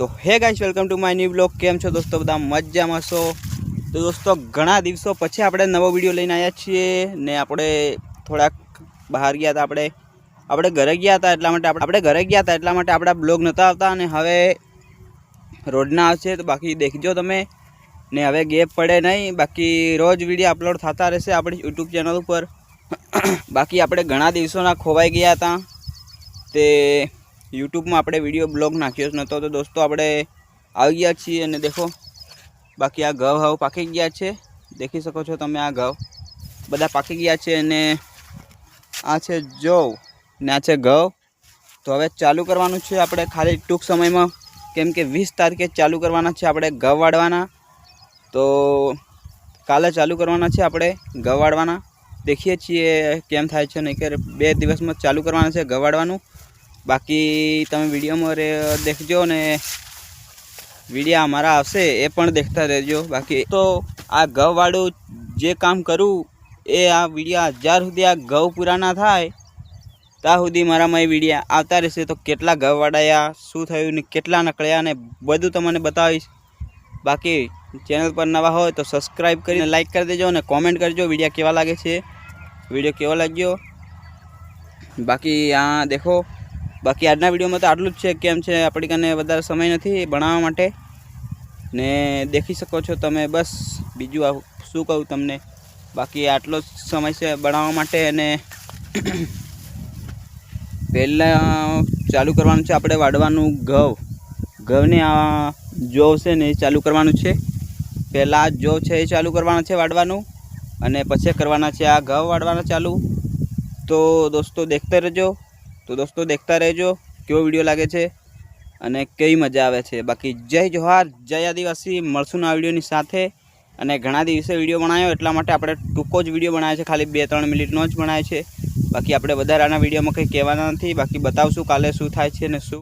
તો hey guys, welcome to my new blog. કેમ છો દોસ્તો? બધા મજામાં છો? તો દોસ્તો, ઘણા દિવસો પછી આપણે નવો વીડિયો લઈને આવ્યા છીએ ને આપણે થોડાક બહાર ગયા હતા. આપણે આપણે ઘરે ગયા હતા એટલા માટે આપણે ઘરે ગયા હતા એટલા માટે આપણા બ્લોગ નહોતા આવતા અને હવે રોડના આવશે. તો બાકી દેખજો તમે. ને હવે ગેપ પડે નહીં. બાકી રોજ વીડિયો અપલોડ થતા રહેશે આપણી યુટ્યુબ ચેનલ ઉપર. બાકી આપણે ઘણા દિવસોના ખોવાઈ ગયા હતા. તે યુટ્યુબમાં આપણે વીડિયો બ્લોગ નાખ્યો જ નહોતો, તો દોસ્તો આપણે આવી ગયા છીએ અને દેખો, બાકી આ ઘઉં હાવ પાકી ગયા છે. દેખી શકો છો તમે આ ઘઉં. બધા પાકી ગયા છે અને આ છે જવ ને આ છે ઘઉં. તો હવે ચાલુ કરવાનું છે આપણે ખાલી ટૂંક સમયમાં, કેમ કે વીસ તારીખે ચાલુ કરવાના છે આપણે ઘઉં વાળવાના. તો કાલે ચાલુ કરવાના છે આપણે ઘઉં વાળવાના. દેખીએ છીએ કેમ થાય છે નહીં કે બે દિવસમાં ચાલુ કરવાના છે ઘઉં વાળવાનું. બાકી તમે વિડીયોમાં દેખજો ને વિડીયા અમારા આવશે એ પણ દેખતા રહેજો. બાકી તો આ ઘઉંવાળું જે કામ કરું એ આ વિડીયા જ્યાં સુધી આ ઘઉં પૂરા ના થાય ત્યાં સુધી મારામાં એ વિડીયા આવતા રહેશે. તો કેટલા ઘઉં વાળાયા શું થયું ને કેટલા નકળ્યા ને બધું તમને બતાવીશ. બાકી ચેનલ પર નવા હોય તો સબસ્ક્રાઈબ કરીને લાઈક કરી દેજો અને કોમેન્ટ કરજો વિડીયા કેવા લાગે છે. વીડિયો કેવો લાગ્યો? બાકી આ દેખો. બાકી આજના વિડીયોમાં તો આટલું જ છે. કેમ છે? આપણી કને વધારે સમય નથી ભણાવવા માટે. ને દેખી શકો છો તમે બસ. બીજું આ શું કહું તમને? બાકી આટલો જ સમય છે ભણાવવા માટે અને પહેલાં ચાલુ કરવાનું છે આપણે વાડવાનું ઘઉં. ઘઉંને આ જોવ છે ને એ ચાલુ કરવાનું છે. પહેલાં જોવ છે એ ચાલુ કરવાનું છે વાડવાનું. અને પછી કરવાના છે આ ઘઉં વાળવાના ચાલુ. તો દોસ્તો, દેખતા રહેજો. તો દોસ્તો દેખતા રહેજો, કેવો વીડિયો લાગે છે અને કેવી મજા આવે છે. બાકી જય જોહાર, જય આદિવાસી, મળશું આ વિડીયોની સાથે. અને ઘણા દિવસે વીડિયો બનાવ્યો એટલા માટે આપણે ટૂંકો જ વીડિયો બનાવ્યો છે, ખાલી બે ત્રણ મિનિટનો જ બનાવ્યો છે. બાકી આપણે વધારાના વિડીયોમાં કંઈ કહેવાના નથી, બાકી બતાવશું કાલે શું થાય છે અને શું